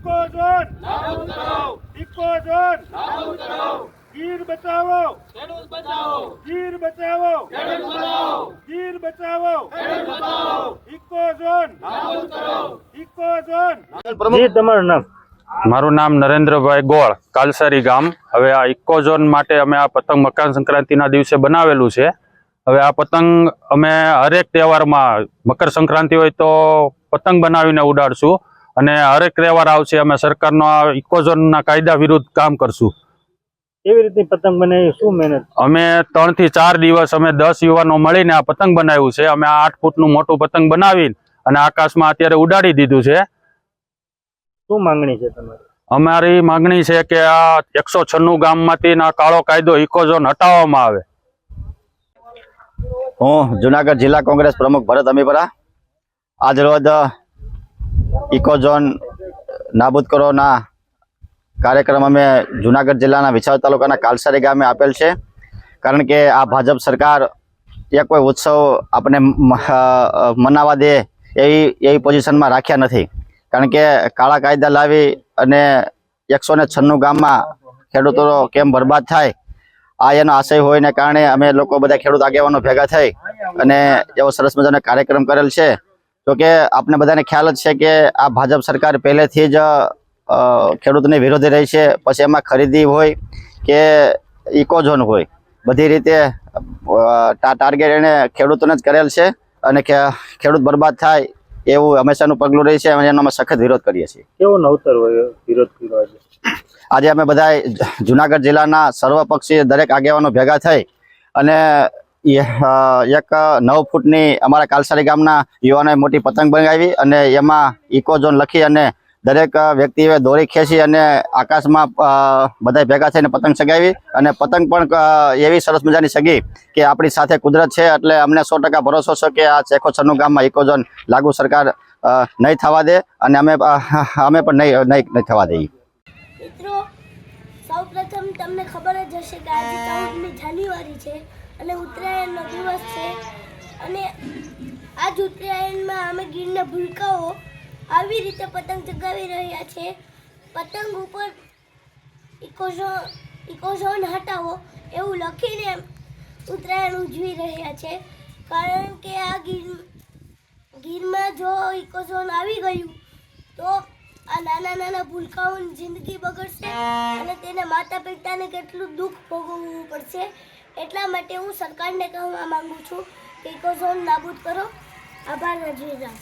Eco zone Gir બચાવો. ગીર બચાવો. ગીર બચાવો. ઇકો ઝોન ઇકો ઝોન જી તમારું નામ? મારું નામ નરેન્દ્રભાઈ ગોળ કાલસારી ગામ. હવે આ ઇકો ઝોન માટે અમે આ પતંગ મકર સંક્રાંતિના દિવસે બનાવેલું છે. હવે આ પતંગ અમે હરેક તહેવારમાં મકર સંક્રાંતિ હોય તો પતંગ બનાવીને ઉડાડશું. અને હરેક તહેવાર આવશે અમે સરકારનો આ ઇકોઝોનના કાયદા વિરુદ્ધ કામ કરશું. કેવી રીતની પતંગ બનાવી શું મહેનત? અમે ત્રણથી ચાર દિવસ અમે દસ યુવાનો મળીને આ પતંગ બનાવ્યું છે. અમે આઠ ફૂટનું મોટું પતંગ બનાવીને અને આકાશમાં અત્યારે ઉડાડી દીધું છે. શું માંગણી છે તમારી? અમારી માંગણી છે કે આ એકસો છન્નું ગામમાંથી ના કાળો કાયદો ઇકોઝોન હટાવવામાં આવે. હું જુનાગઢ જિલ્લા કોંગ્રેસ પ્રમુખ ભરત અમીપરા. આજ રોજ ઇકોઝોન નાબૂદ કરોના કાર્યક્રમ અમે જુનાગઢ જિલ્લાના વિછાવ તાલુકાના કાલસારી ગામે આપેલ છે. કારણ કે આ ભાજપ સરકાર એ કોઈ ઉત્સવ આપણે મનાવા દે એવી એવી પોઝિશનમાં રાખ્યા નથી. કારણ કે કાળા કાયદા લાવી અને એકસો ને છન્નું ગામમાં ખેડૂતો કેમ બરબાદ થાય, આ એનો આશય હોયને કારણે અમે લોકો બધા ખેડૂત આગેવાનો ભેગા થઈ અને એવો સરસ મજાનો કાર્યક્રમ કરેલ છે. તો કે આપણે બધાને ખ્યાલ જ છે કે આ ભાજપ સરકાર પહેલેથી જ ખેડૂતને વિરોધી રહી છે. પછી એમાં ખરીદી હોય કે ઇકોઝોન હોય બધી રીતે ટાર્ગેટ એને ખેડૂતોને જ કરેલ છે અને ખેડૂત બરબાદ થાય એવું હંમેશાનું પગલું રહી છે અને એનો અમે સખત વિરોધ કરીએ છીએ. કેવો નવતર હોય વિરોધ કર્યો આજે? અમે બધા જુનાગઢ જિલ્લાના સર્વપક્ષીય દરેક આગેવાનો ભેગા થઈ અને એક નવ ફૂટની અમારા કાલસારી ગામના યુવાનોએ મોટી પતંગ બનાવી અને એમાં ઇકોઝોન લખી અને દરેક વ્યક્તિએ દોરી ખેંચી અને આકાશમાં બધા ભેગા થઈને પતંગ સગાવી અને પતંગ પણ એવી સરસ મજાની સગી કે આપણી સાથે કુદરત છે એટલે અમને સો ભરોસો છે કે આ ચેખો છનું ગામમાં ઇકોઝોન લાગુ સરકાર નહીં થવા દે અને અમે અમે પણ નહીં નહીં થવા દઈએ. તમને ખબર જ હશે કે આજે ચૌદમી જાન્યુઆરી છે અને ઉત્તરાયણનો દિવસ છે. અને આજ ઉત્તરાયણમાં અમે ગીરના ભૂલકાઓ આવી રીતે પતંગ ચગાવી રહ્યા છે. પતંગ ઉપર ઇકોઝોન ઇકોઝોન હટાવો એવું લખીને ઉત્તરાયણ ઉજવી રહ્યા છે. કારણ કે આ ગીર ગીરમાં જો ઇકોઝોન આવી ગયું તો આ નાના નાના ભૂલકાઓની જિંદગી બગડશે અને તેના માતા પિતાને કેટલું દુઃખ ભોગવવું પડશે એટલા માટે હું સરકારને કહેવા માંગુ છું કે ઇકોઝોન નાબૂદ કરો. આભાર રજવીરામ